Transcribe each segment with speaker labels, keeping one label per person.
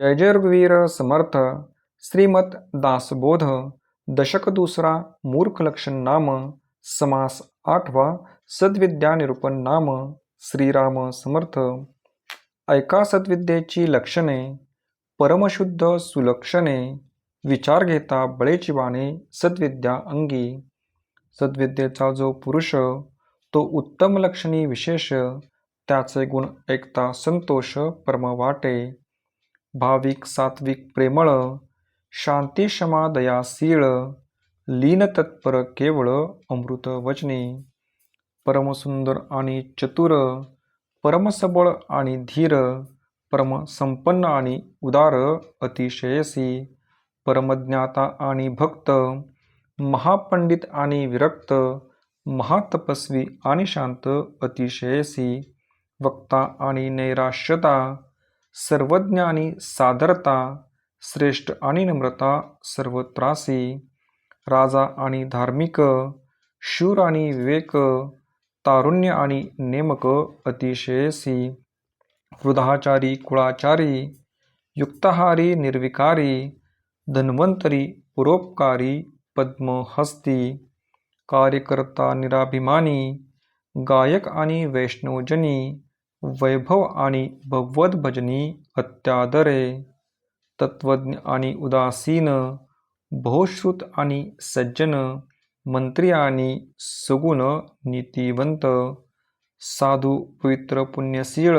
Speaker 1: जय जय रघुवीर समर्थ श्रीमत दासबोध दशक दुसरा मूर्ख लक्षण नाम समास आठवा सद्विद्या निरूपण नाम श्रीराम समर्थ. ऐका सद्विद्येची लक्षणे परमशुद्ध सुलक्षणे विचार घेता बळेचिवाने सद्विद्या अंगी. सद्विद्येचा जो पुरुष तो उत्तम लक्षणी विशेष त्याचे गुण ऐकता संतोष परम वाटे भाविक सात्विक प्रेमळ शांती क्षमा दयाशीळ लीन तत्पर केवळ अमृत वचनी. परमसुंदर आणि चतुर परमसबळ आणि धीर परम संपन्न आणि उदार अतिशयसी परमज्ञाता आणि भक्त महापंडित आणि विरक्त महातपस्वी आणि शांत अतिशयसी वक्ता आणि नैराश्यता सर्वज्ञ आणि सादरता श्रेष्ठ आणि नम्रता सर्व त्रासी राजा आणि धार्मिक शूर आणि विवेक तारुण्य आणि नेमक अतिशयसी वृद्धाचारी कुळाचारी युक्तहारी निर्विकारी धन्वंतरी पुरोपकारी पद्महस्ती कार्यकर्ता निराभिमानी गायक आणि वैष्णवजनी वैभव आणि भगवत भजनी अत्यादरे तत्वज्ञ आणि उदासीन बहुश्रुत आणि सज्जन मंत्री आणि सुगुण नीतिवंत साधू पवित्र पुण्यशीळ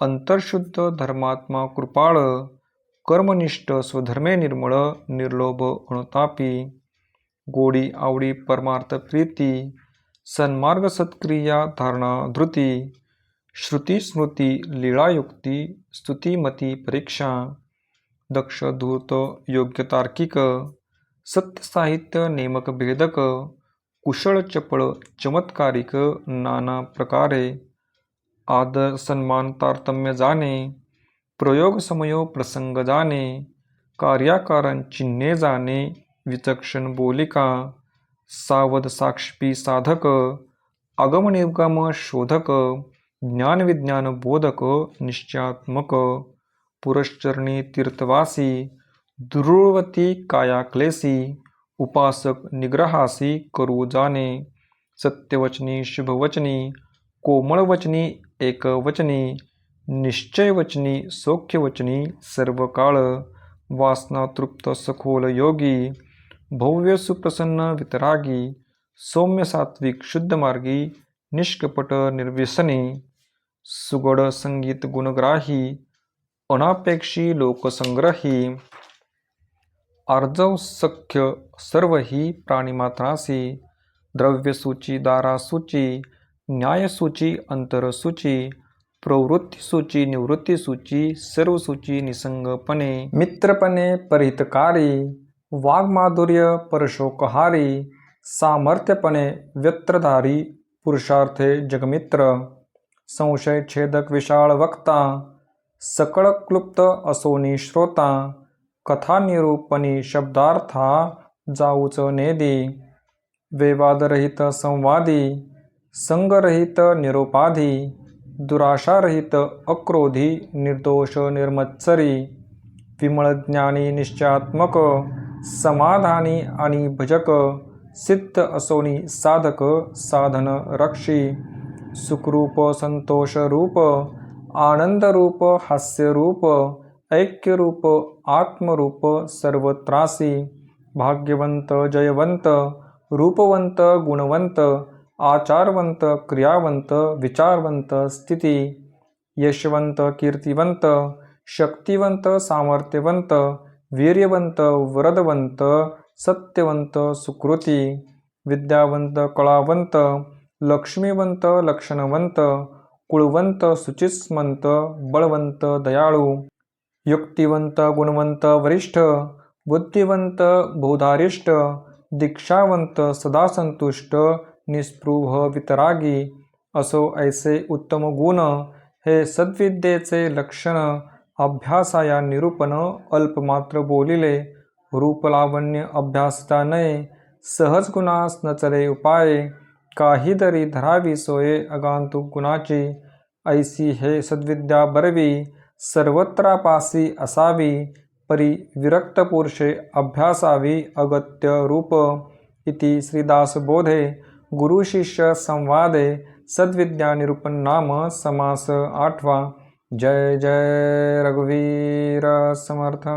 Speaker 1: अंतर्शुद्ध धर्मात्मा कृपाळ कर्मनिष्ठ स्वधर्मे निर्मळ निर्लोभ अनुतापी गोडी आवडी परमार्थ प्रीती सन्मार्ग सत्क्रिया धारणा धृती श्रुती स्मृती लीळायुक्ती स्तुतिमती परीक्षा दक्ष धूर्त योग्य तार्किक सत्य साहित्य नेमक भेदक कुशळ चपळ चमत्कारिक नाना प्रकारे आदर सन्मान तारतम्य जाणे प्रयोग समयो प्रसंग जाणे कार्याकारण चिन्हे जाणे विचक्षण बोलिका सावध साक्षपी साधक आगम निर्गम शोधक ज्ञानविज्ञान बोधक निश्चयात्मक पुरश्चरणी तीर्थवासी दुर्वती कायाक्लेसी उपासक निग्रहासी करू जाणे सत्यवचनी शुभवचनी कोमळवचनी एकवचनी निश्चयवचनी सौख्यवचनी सर्व काळ वासनातृप्त सखोल योगी भव्य सुप्रसन्न वितरागी सौम्य सात्विक शुद्ध मार्गी निष्कपट निर्व्यसनी सुगड संगीत गुणग्राही अनापेक्षी लोकसंग्रही. आर्जव सख्य सर्व ही प्राणीमात्रासी द्रव्यसूची दारासूची न्यायसूची अंतरसूची प्रवृत्तीसूची निवृत्तीसूची सर्वसूची निसंगपणे मित्रपणे परिहितकारी वाग्माधुर्य परशोकहारी सामर्थ्यपणे व्यत्रधारी पुरुषार्थे जगमित्र. संशय छेदक विशाळ वक्ता सकळ क्लुप्त असोनी श्रोता कथानिरूपणी शब्दार्था जाऊच नेदी वेवादरहित संवादी संगरहित निरुपाधी दुराशारहित अक्रोधी निर्दोष निर्मत्सरी विमळज्ञानी निश्चयात्मक समाधानी आणि भजक सिद्ध असोनी साधक साधन रक्षी सुखरूप संतोषरूप आनंदरूप हास्यरूप ऐक्यरूप आत्मरूप सर्वत्रासी भाग्यवंत जयवंत रूपवंत गुणवंत आचारवंत क्रियावंत विचारवंत स्थिती यशवंत कीर्तिवंत शक्तिवंत सामर्थ्यवंत वीर्यवंत वरदवंत सत्यवंत सुकृती विद्यावंत कळावंत लक्ष्मीवंत लक्षणवंत कुळवंत सुचिस्मंत बळवंत दयाळू युक्तिवंत गुणवंत वरिष्ठ बुद्धिवंत बहुधारिष्ट दीक्षावंत सदा संतुष्ट निस्पृह वितरागी असो ऐसे उत्तम गुण हे सद्विद्येचे लक्षण अभ्यासाया निरूपण अल्पमात्र बोलिले रूपलावण्य अभ्यासता नये सहज गुणास नचले उपाय काहीतरी धरावी सोये अगांतुक गुणाची। ऐसी हे सद्विद्या बरवी सर्वत्रापासी असावी परी विरक्त पुरुषे अभ्यासावी अगत्य रूप। इति श्रीदासबोधे गुरुशिष्य संवादे सद्विद्या निरूपण नाम समास आठवा। जय जय रघुवीर समर्थ।